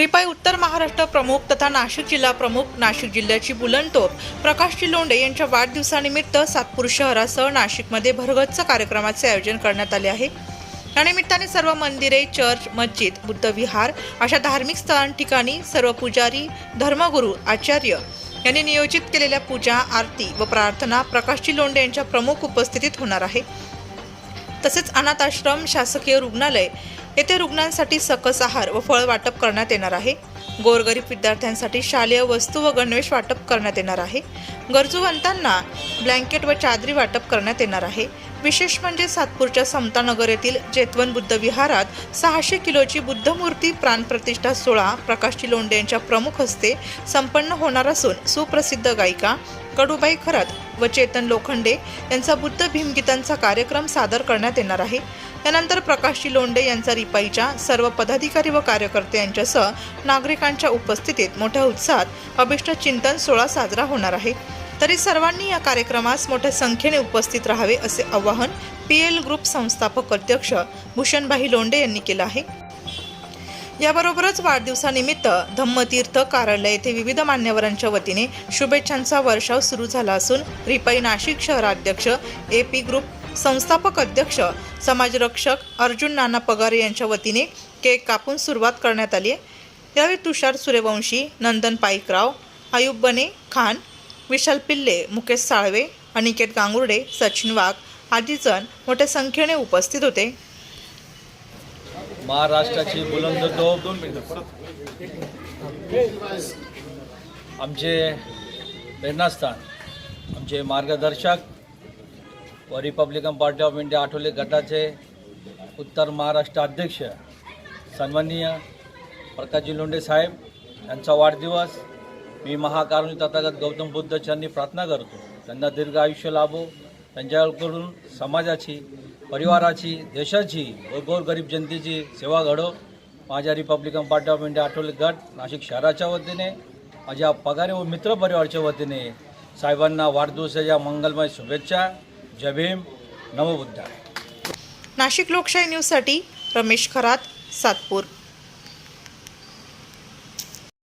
रिपाई उत्तर महाराष्ट्र प्रमुख तथा नाशिक जिल्हा प्रमुख नाशिक जिल्ह्याची बुलंदतोप प्रकाशजी लोंढे यांच्या वाढदिवसानिमित्त सातपूर शहरासह नाशिकमध्ये भरगच्च कार्यक्रमाचे आयोजन करण्यात आले आहे. या निमित्ताने सर्व मंदिरे चर्च मस्जिद बुद्धविहार अशा धार्मिक स्थळांठिकाणी सर्व पुजारी धर्मगुरू आचार्य यांनी नियोजित केलेल्या पूजा आरती व प्रार्थना प्रकाशजी लोंढे यांच्या प्रमुख उपस्थितीत होणार आहे. तसेच अनाथ आश्रम शासकीय रुग्णालय येथे रुग्णांसाठी सकस आहार व फळ वाटप करण्यात येणार आहे. गोरगरीब विद्यार्थ्यांसाठी शालेय वस्तू व गणवेश वाटप करण्यात येणार आहे. गरजूवंतांना ब्लँकेट व चादरी वाटप करण्यात येणार आहे. विशेष म्हणजे सातपूरच्या समतानगर येथील जेतवन बुद्ध विहारात सहाशे किलोची बुद्धमूर्ती प्राणप्रतिष्ठा सोळा प्रकाशजी लोंढे यांच्या प्रमुख हस्ते संपन्न होणार असून सुप्रसिद्ध गायिका कडूबाई खरात व चेतन लोखंडे यांचा बुद्ध भीमगीतांचा कार्यक्रम सादर करण्यात येणार आहे. त्यानंतर प्रकाशजी लोंडे यांचा रिपाईच्या सर्व पदाधिकारी व कार्यकर्ते यांच्यासह नागरिकांच्या उपस्थितीत मोठ्या उत्साहात अभिष्ट चिंतन सोहळा साजरा होणार आहे. तरी सर्वांनी या कार्यक्रमास मोठ्या संख्येने उपस्थित राहावे असे आवाहन पी एल ग्रुप संस्थापक अध्यक्ष भूषणभाई लोंडे यांनी केलं आहे. याबरोबरच वाढदिवसानिमित्त धम्मतीर्थ कार्यालय येथे विविध मान्यवरांच्या वतीने शुभेच्छांचा वर्षाव सुरू झाला असून रिपाई नाशिक शहराध्यक्ष ए पी ग्रुप संस्थापक अध्यक्ष समाजरक्षक अर्जुन नाना पगारे यांच्या वतीने केक कापून सुरुवात करण्यात आली आहे. यावेळी तुषार सूर्यवंशी नंदन पाईकराव आयुब बने खान विशाल पिल्ले मुकेश साळवे अनिकेत गांगुर्डे सचिन वाघ आदी जण मोठ्या संख्येने उपस्थित होते. महाराष्ट्राची बुलंद तोप आमचे प्रेरणास्थान आमचे मार्गदर्शक व Republican Party of India Athawale गटाचे उत्तर महाराष्ट्र अध्यक्ष सन्माननीय प्रकाशजी लोंडे साहेब यांचा वाढदिवस मी महाकारुणी तथागत गौतम बुद्ध प्रार्थना करतो. त्यांना दीर्घ आयुष्य लाभो. त्यांच्याकडून समाजाची परिवाराची देशाची व गोरगरीब जनतेची सेवा घडो. माझ्या Republican Party of India Athawale गट नाशिक शहराच्या वतीने माझ्या पगारे व मित्रपरिवारच्या वतीने साहेबांना वाढदिवसाच्या मंगलमय शुभेच्छा. जय भीम. नमो नाशिक लोकशाही न्यूजसाठी रमेश खरात सातपूर.